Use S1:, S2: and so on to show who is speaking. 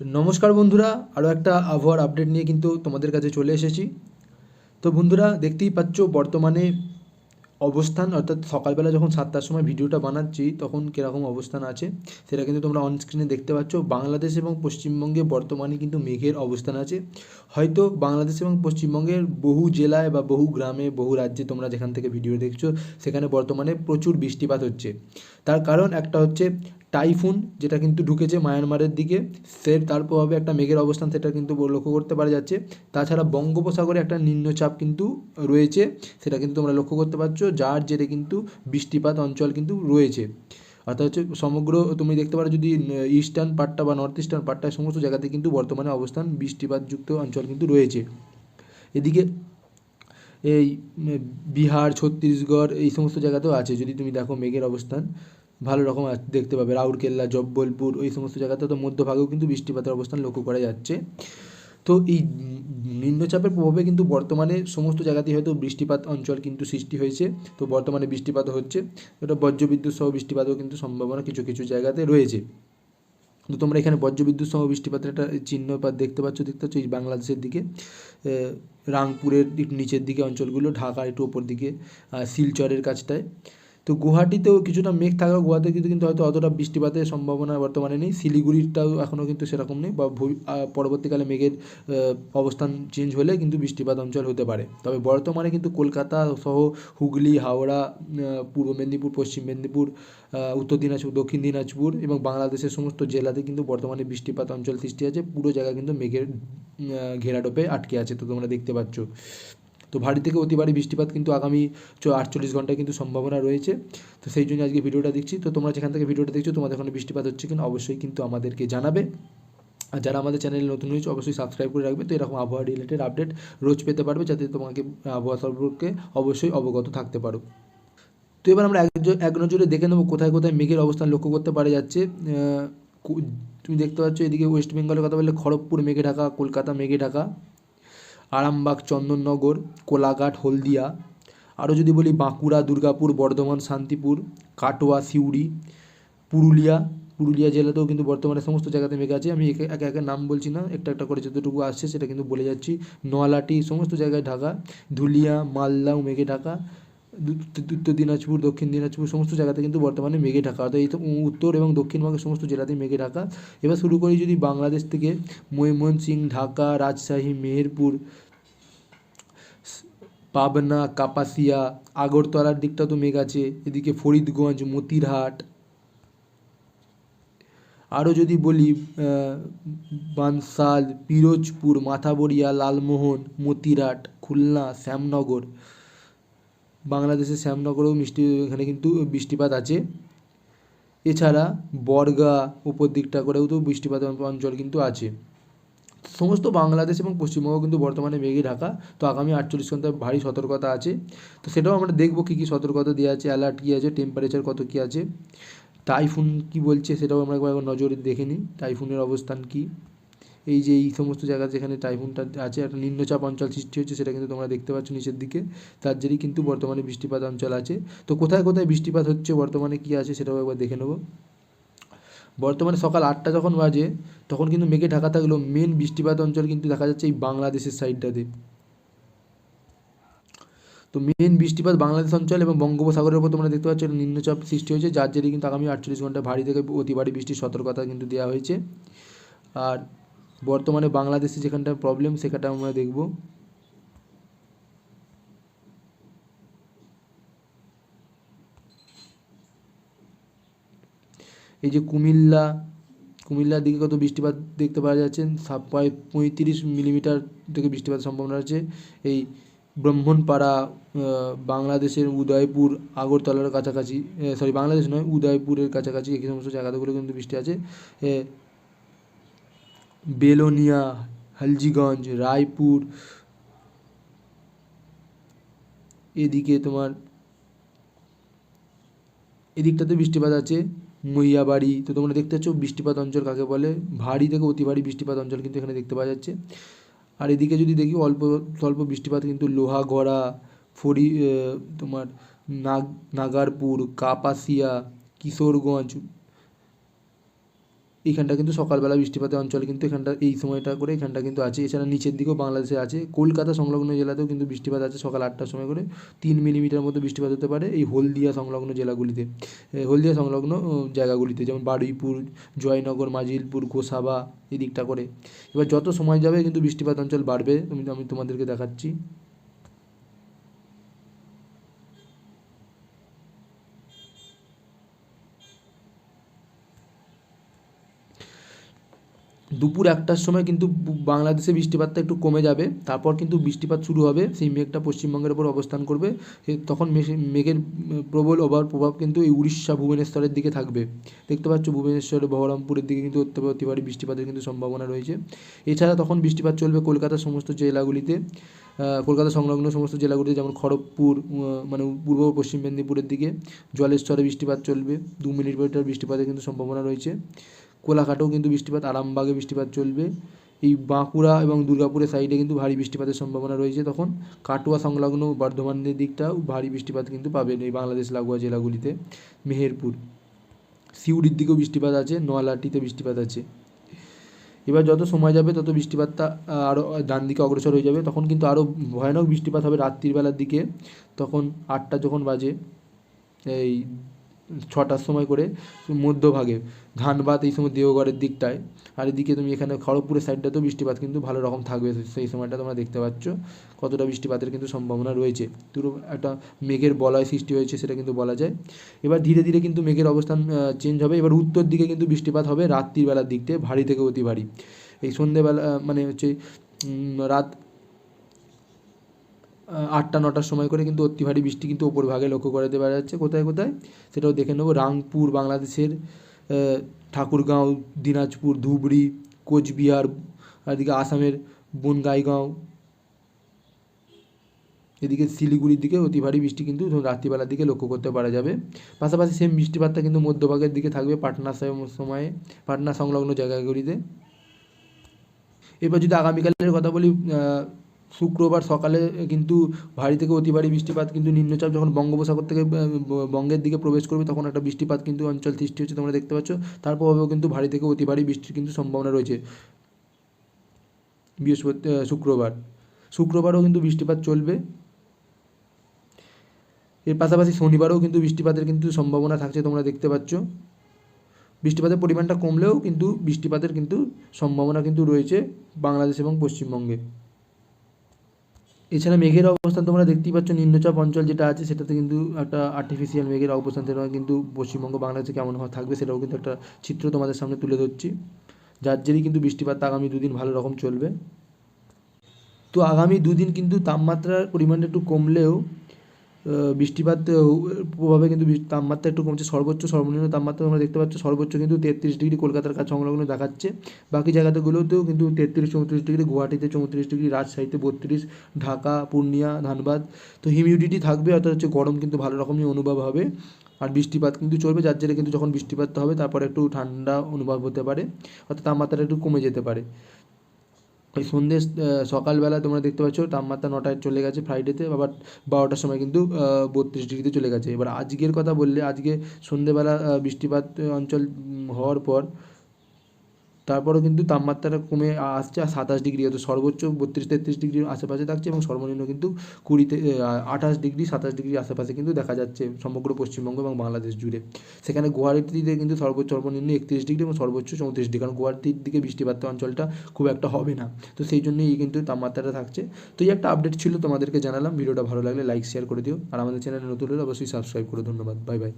S1: নমস্কার বন্ধুরা আরও একটা আবহাওয়ার আপডেট নিয়ে কিন্তু তোমাদের কাছে চলে এসেছি। তো বন্ধুরা, দেখতেই পাচ্ছ বর্তমানে অবস্থান, অর্থাৎ সকালবেলা যখন সাতটার সময় ভিডিওটা বানাচ্ছি, তখন কীরকম অবস্থান আছে, সেটা কিন্তু তোমরা অন স্ক্রিনে দেখতে পাচ্ছ। বাংলাদেশ এবং পশ্চিমবঙ্গে বর্তমানে কিন্তু মেঘের অবস্থান আছে। হয়তো বাংলাদেশ এবং পশ্চিমবঙ্গের বহু জেলায় বা বহু গ্রামে, বহু রাজ্যে তোমরা যেখান থেকে ভিডিও দেখছ, সেখানে বর্তমানে প্রচুর বৃষ্টিপাত হচ্ছে। তার কারণ একটা হচ্ছে টাইফুন, যেটা কিন্তু ঢুকেছে মায়ানমারের দিকে। সে তার প্রভাবে একটা মেঘের অবস্থান, সেটা কিন্তু লক্ষ্য করতে পারা যাচ্ছে। তাছাড়া বঙ্গোপসাগরে একটা নিম্নচাপ কিন্তু রয়েছে, সেটা কিন্তু তোমরা লক্ষ্য করতে পারছ, যার জেরে কিন্তু বৃষ্টিপাত অঞ্চল কিন্তু রয়েছে। অর্থাৎ হচ্ছে সমগ্র, তুমি দেখতে পারো যদি ইস্টার্ন পার্টটা বা নর্থ ইস্টার্ন পার্টটা সমস্ত জায়গাতে কিন্তু বর্তমানে অবস্থান বৃষ্টিপাতযুক্ত অঞ্চল কিন্তু রয়েছে। এদিকে এই বিহার, ছত্তিশগড়, এই সমস্ত জায়গাতেও আছে, যদি তুমি দেখো মেঘের অবস্থান। ভালো রকম দেখতে পাবে। রাউরকেল্লা, জব্বলপুর, ওই সমস্ত জায়গাতে তো মধ্যভাগেও কিন্তু বৃষ্টিপাতের অবস্থান লক্ষ্য করা যাচ্ছে। তো এই নিম্নচাপের প্রভাবে কিন্তু বর্তমানে সমস্ত জায়গাতেই হয়তো বৃষ্টিপাত অঞ্চল কিন্তু সৃষ্টি হয়েছে। তো বর্তমানে বৃষ্টিপাতও হচ্ছে। এটা বজ্রবিদ্যুৎ সহ বৃষ্টিপাতও কিন্তু সম্ভাবনা কিছু কিছু জায়গাতে রয়েছে। তো তোমরা এখানে বজ্রবিদ্যুৎ সহ বৃষ্টিপাতের একটা চিহ্ন দেখতে পাচ্ছ দেখতে পাচ্ছ এই বাংলাদেশের দিকে। রাংপুরের নিচের দিকে অঞ্চলগুলো, ঢাকার একটু ওপর দিকে শিলচরের কাছটায়। তো গুয়াহাটিতেও কিছুটা মেঘ থাকলেও গুয়াহাটিতে কিন্তু কিন্তু হয়তো অতটা বৃষ্টিপাতের সম্ভাবনা বর্তমানে নেই। শিলিগুড়িটাও এখনও কিন্তু সেরকম নেই বা পরবর্তীকালে মেঘের অবস্থান চেঞ্জ হলে কিন্তু বৃষ্টিপাত অঞ্চল হতে পারে। তবে বর্তমানে কিন্তু কলকাতা সহ হুগলি, হাওড়া পূর্ব মেদিনীপুর, পশ্চিম মেদিনীপুর উত্তর দিনাজপুর, দক্ষিণ দিনাজপুর এবং বাংলাদেশের সমস্ত জেলাতে কিন্তু বর্তমানে বৃষ্টিপাত অঞ্চল সৃষ্টি আছে। পুরো জায়গা কিন্তু মেঘের ঘেরাটোপে আটকে আছে, তো তোমরা দেখতে পাচ্ছ। তো ভারী থেকে অতি ভারী বৃষ্টিপাত কিন্তু আগামী আটচল্লিশ ঘন্টায় কিন্তু সম্ভাবনা রয়েছে। তো সেই জন্য আজকে ভিডিওটা দেখছি। তো তোমরা যেখান থেকে ভিডিওটা দেখছ, তোমাদের ওখানে বৃষ্টিপাত হচ্ছে কিনা অবশ্যই কিন্তু আমাদেরকে জানাবে। আর যারা আমাদের চ্যানেলে নতুন হয়েছে অবশ্যই সাবস্ক্রাইব করে রাখবে। তো এরকম আবহাওয়া রিলেটেড আপডেট রোজ পেতে পারবে, যাতে তোমাকে আবহাওয়া সম্পর্কে অবশ্যই অবগত থাকতে পারো। তো এবার আমরা এক নজরে দেখে নেব কোথায় কোথায় মেঘের অবস্থান লক্ষ্য করতে পারা যাচ্ছে। তুমি দেখতে পাচ্ছ এদিকে ওয়েস্ট বেঙ্গলের কথা বললে, খড়গপুর মেঘে ঢাকা, কলকাতা মেঘে ঢাকা। আরামবাগ, চন্দননগর, কোলাঘাট, হলদিয়া। আরও যদি বলি বাঁকুড়া, দুর্গাপুর, বর্ধমান, শান্তিপুর, কাটোয়া, সিউড়ি, পুরুলিয়া। পুরুলিয়া জেলাতেও কিন্তু বর্তমানে সমস্ত জায়গাতে মেঘ আছে। আমি একে একে একে নাম বলছি না, একটা একটা করে যতটুকু আসছে সেটা কিন্তু বলে যাচ্ছি। নোয়ালাটি সমস্ত জায়গায় ঢাকা। ধুলিয়া, মালদাও মেঘে ঢাকা। উত্তর দিনাজপুর, দক্ষিণ দিনাজপুর সমস্ত জায়গাতে কিন্তু বর্তমানে মেঘে ঢাকা। অর্থাৎ এই উত্তর এবং দক্ষিণবঙ্গের সমস্ত জেলাতেই মেঘে ঢাকা। এবার শুরু করি যদি বাংলাদেশ থেকে, ময়মনসিংহ, ঢাকা, রাজশাহী, মেহেরপুর পাবনা, কাপাসিয়া, আগরতলার দিকটা তো মেঘ আছে, এদিকে ফরিদগঞ্জ, মতিরহাট। আরও যদি বলি বানসাল, পিরোজপুর, মাথাবড়িয়া, লালমোহন মতিরাট খুলনা, শ্যামনগর বাংলাদেশের শ্যামনগরেও মিষ্টি, এখানে কিন্তু বৃষ্টিপাত আছে। এছাড়া বর্গা উপর দিকটা করেও তো বৃষ্টিপাত অঞ্চল কিন্তু আছে। সমস্ত বাংলাদেশ এবং পশ্চিমবঙ্গ কিন্তু বর্তমানে মেঘে ঢাকা। তো আগামী আটচল্লিশ ঘন্টায় ভারী সতর্কতা আছে। তো সেটাও আমরা দেখব কী কী সতর্কতা দেওয়া আছে অ্যালার্ট কী আছে টেম্পারেচার কত কী আছে। টাইফুন কী বলছে সেটাও আমরা একবার নজরে দেখে নিই। টাইফুনের অবস্থান কী? এই যে এই সমস্ত জায়গা যেখানে টাইফুনটা আছে, একটা নিম্নচাপ অঞ্চল সৃষ্টি হচ্ছে, সেটা কিন্তু তোমরা দেখতে পাচ্ছ নিচের দিকে। তার জেরেই কিন্তু বর্তমানে বৃষ্টিপাত অঞ্চল আছে। তো কোথায় কোথায় বৃষ্টিপাত হচ্ছে, বর্তমানে কী আছে, সেটাও একবার দেখে নেব। বর্তমানে সকাল আটটা যখন বাজে, তখন কিন্তু মেঘে ঢাকা থাকলেও মেন বৃষ্টিপাত অঞ্চল কিন্তু দেখা যাচ্ছে এই বাংলাদেশের সাইডটাতে তো মেন বৃষ্টিপাত বাংলাদেশ অঞ্চল এবং বঙ্গোপসাগরের উপর তোমরা দেখতে পাচ্ছ নিম্নচাপ সৃষ্টি হয়েছে, যার জেরে কিন্তু আগামী আটচল্লিশ ঘণ্টা ভারী থেকে অতি ভারী বৃষ্টির সতর্কতা কিন্তু দেওয়া হয়েছে। আর বর্তমানে বাংলাদেশে যেখানটা প্রবলেম সেখানটা আমরা দেখব। এই যে কুমিল্লা, কুমিল্লার দিকে কত বৃষ্টিপাত দেখতে পাওয়া যাচ্ছে? প্রায় পঁয়ত্রিশ মিলিমিটার থেকে বৃষ্টিপাতের সম্ভাবনা আছে। এই ব্রাহ্মণপাড়া বাংলাদেশের উদয়পুর, আগরতলার কাছাকাছি সরি বাংলাদেশ নয়, উদয়পুরের কাছাকাছি এই সমস্ত জায়গাগুলো কিন্তু বৃষ্টি আছে। বেলোনিয়া, হালজিগঞ্জ, রায়পুর, এদিকে তোমার, এদিকটাতে বৃষ্টিপাত আছে মইয়াবাড়ি তো তোমরা দেখতে পাচ্ছ বৃষ্টিপাত অঞ্চল কাকে বলে? ভারী থেকে অতি ভারী বৃষ্টিপাত অঞ্চল কিন্তু এখানে দেখতে পাওয়া যাচ্ছে। আর এদিকে যদি দেখি অল্প, স্বল্প বৃষ্টিপাত কিন্তু লোহাগড়া ফরি তোমার নাগ, নাগারপুর, কাপাসিয়া, কিশোরগঞ্জ এইখানটা কিন্তু সকালবেলা বৃষ্টিপাতের অঞ্চল কিন্তু এখানটা, এই সময়টা করে এখানটা কিন্তু আছে। এছাড়া নিচের দিকেও বাংলাদেশে আছে। কলকাতা সংলগ্ন জেলাতেও কিন্তু বৃষ্টিপাত আছে সকাল আটটার সময় করে। তিন মিলিমিটার মতো বৃষ্টিপাত হতে পারে এই হলদিয়া সংলগ্ন জেলাগুলিতে। হলদিয়া সংলগ্ন জায়গাগুলিতে, যেমন বারুইপুর, জয়নগর, মাজিলপুর, গোসাবা এই দিকটা করে। এবার যত সময় যাবে কিন্তু বৃষ্টিপাত অঞ্চল বাড়বে। আমি আমি তোমাদেরকে দেখাচ্ছি। দুপুর একটার সময় কিন্তু বাংলাদেশে বৃষ্টিপাতটা একটু কমে যাবে। তারপর কিন্তু বৃষ্টিপাত শুরু হবে। সেই মেঘটা পশ্চিমবঙ্গের উপর অবস্থান করবে। তখন মেঘে- মেঘের প্রবল ওভার প্রভাব কিন্তু এই উড়িষ্যা ভুবনেশ্বরের দিকে থাকবে। দেখতে পাচ্ছ ভুবনেশ্বর, বহরমপুরের দিকে কিন্তু অতি বৃষ্টিপাতের কিন্তু সম্ভাবনা রয়েছে। এছাড়া তখন বৃষ্টিপাত চলবে কলকাতার সমস্ত জেলাগুলিতে। কলকাতা সংলগ্ন সমস্ত জেলাগুলিতে যেমন খড়গপুর মানে পূর্ব পশ্চিম মেদিনীপুরের দিকে জলেশ্বরে বৃষ্টিপাত চলবে। দু মিলিমিটার বৃষ্টিপাতের কিন্তু সম্ভাবনা রয়েছে। কোলাঘাটেও কিন্তু বৃষ্টিপাত, আরামবাগে বৃষ্টিপাত চলবে। এই বাঁকুড়া এবং দুর্গাপুরের সাইডে কিন্তু ভারী বৃষ্টিপাতের সম্ভাবনা রয়েছে। তখন কাটোয়া সংলগ্ন বর্ধমানের দিকটাও ভারী বৃষ্টিপাত কিন্তু পাবেন এই বাংলাদেশ লাগোয়া জেলাগুলিতে। মেহেরপুর, সিউড়ির দিকেও বৃষ্টিপাত আছে, নোয়ালাটিতে বৃষ্টিপাত আছে। এবার যত সময় যাবে, তত বৃষ্টিপাতটা আরও ডান দিকে অগ্রসর হয়ে যাবে। তখন কিন্তু আরও ভয়ানক বৃষ্টিপাত হবে রাত্রির বেলার দিকে। তখন আটটা যখন বাজে, এই ছটার সময় করে মধ্যভাগে, ধানবাদ এই সময় দেওঘরের দিকটায়। আর এদিকে তুমি এখানে খড়গপুরের সাইডটাতেও বৃষ্টিপাত কিন্তু ভালো রকম থাকবে, সেই সময়টা তোমরা দেখতে পাচ্ছ। কতটা বৃষ্টিপাতের কিন্তু সম্ভাবনা রয়েছে। পুরো একটা মেঘের বলয় সৃষ্টি হয়েছে, সেটা কিন্তু বলা যায়। এবার ধীরে ধীরে কিন্তু মেঘের অবস্থান চেঞ্জ হবে। এবার উত্তর দিকে কিন্তু বৃষ্টিপাত হবে রাত্রিবেলার দিক থেকে ভারী থেকে অতি ভারী। এই সন্ধেবেলা মানে হচ্ছে রাত আটটা, নটার সময় করে কিন্তু অতি ভারী বৃষ্টি কিন্তু ওপর ভাগে লক্ষ্য করে দেওয়া যাচ্ছে। কোথায় কোথায়? সেটাও দেখে নেব। রাংপুর, বাংলাদেশের ঠাকুরগাঁও, দিনাজপুর, ধুবড়ি, কোচবিহার, এদিকে আসামের বনগাইগাঁও, এদিকে শিলিগুড়ির দিকে অতি ভারী বৃষ্টি কিন্তু রাত্রিবেলার দিকে লক্ষ্য করতে পারা যাবে। পাশাপাশি সেম বৃষ্টিপাতটা কিন্তু মধ্যভাগের দিকে থাকবে পাটনা সময়ে, পাটনা সংলগ্ন জায়গাগুলিতে। এবার যদি আগামীকালের কথা বলি শুক্রবার সকালে কিন্তু ভারী থেকে অতি ভারী বৃষ্টিপাত কিন্তু নিম্নচাপ যখন বঙ্গোপসাগর থেকে বঙ্গের দিকে প্রবেশ করবে তখন একটা বৃষ্টিপাত কিন্তু অঞ্চল সৃষ্টি হচ্ছে তোমরা দেখতে পাচ্ছ। তার প্রভাবেও কিন্তু ভারী থেকে অতি ভারী বৃষ্টির কিন্তু সম্ভাবনা রয়েছে। বৃহস্পতি শুক্রবার। শুক্রবারও কিন্তু বৃষ্টিপাত চলবে। এর পাশাপাশি শনিবারও কিন্তু বৃষ্টিপাতের কিন্তু সম্ভাবনা থাকছে তোমরা দেখতে পাচ্ছ। বৃষ্টিপাতের পরিমাণটা কমলেও কিন্তু বৃষ্টিপাতের কিন্তু সম্ভাবনা কিন্তু রয়েছে বাংলাদেশ এবং পশ্চিমবঙ্গে। এছাড়া মেঘের অবস্থান তোমরা দেখতেই পাচ্ছ, নিম্নচাপ অঞ্চল যেটা আছে, সেটাতে কিন্তু একটা আর্টিফিশিয়াল মেঘের অবস্থান সেটা কিন্তু পশ্চিমবঙ্গ বাংলাদেশে কেমন হওয়া থাকবে সেটাও কিন্তু একটা চিত্র তোমাদের সামনে তুলে ধরছি। যার জেরেই কিন্তু বৃষ্টিপাত আগামী দুদিন ভালো রকম চলবে। তো আগামী দুদিন কিন্তু তাপমাত্রার পরিমাণটা একটু কমলেও বৃষ্টিপাত প্রভাবে কিন্তু তাপমাত্রা একটু কমছে। সর্বোচ্চ, সর্বনিম্ন তাপমাত্রা আমরা দেখতে পাচ্ছি, সর্বোচ্চ কিন্তু তেত্রিশ ডিগ্রি কলকাতার কাছে সংলগ্ন দেখাচ্ছে। বাকি জায়গাগুলোতেও কিন্তু তেত্রিশ, চৌত্রিশ ডিগ্রি, গুয়াহাটিতে চৌত্রিশ ডিগ্রি, রাজশাহীতে বত্রিশ, ঢাকা, পূর্ণিয়া, ধানবাদ। তো হিউমিডিটি থাকবে, অর্থাৎ হচ্ছে গরম কিন্তু ভালো রকমই অনুভব হবে। আর বৃষ্টিপাত কিন্তু চলবে, যার জেরে কিন্তু যখন বৃষ্টিপাত হবে, তারপরে একটু ঠান্ডা অনুভব হতে পারে, অর্থাৎ তাপমাত্রাটা একটু কমে যেতে পারে। ওই সন্ধ্যে সকালবেলা তোমরা দেখতে পাচ্ছ তাপমাত্রা নটায় চলে গেছে ফ্রাইডেতে আবার বারোটার সময় কিন্তু বত্রিশ ডিগ্রিতে চলে গেছে। এবার আজকের কথা বললে, আজকে সন্ধ্যেবেলা বৃষ্টিপাত অঞ্চল হওয়ার পর তারপরেও কিন্তু তাপমাত্রাটা কমে আসছে সাতাশ ডিগ্রি হতো সর্বোচ্চ বত্রিশ তেত্রিশ ডিগ্রির আশেপাশে থাকছে এবং সর্বনিম্ন কিন্তু কুড়িতে আঠাশ ডিগ্রি, সাতাশ ডিগ্রি আশেপাশে কিন্তু দেখা যাচ্ছে সমগ্র পশ্চিমবঙ্গ এবং বাংলাদেশ জুড়ে। সেখানে গুয়াহাটিতে কিন্তু সর্বোচ্চ সর্বনিম্ন একত্রিশ ডিগ্রি এবং সর্বোচ্চ চৌত্রিশ ডিগ্রি, কারণ গুয়াহাটির দিকে বৃষ্টিপাত অঞ্চলটা খুব একটা হবে না। তো সেই জন্যই কিন্তু তাপমাত্রাটা থাকছে। তো এই একটা আপডেট ছিল তোমাদেরকে জানালাম। ভিডিওটা ভালো লাগলে লাইক, শেয়ার করে দিও। আর আমাদের চ্যানেলে নতুন হলে অবশ্যই সাবস্ক্রাইব করো ধন্যবাদ। Bye bye.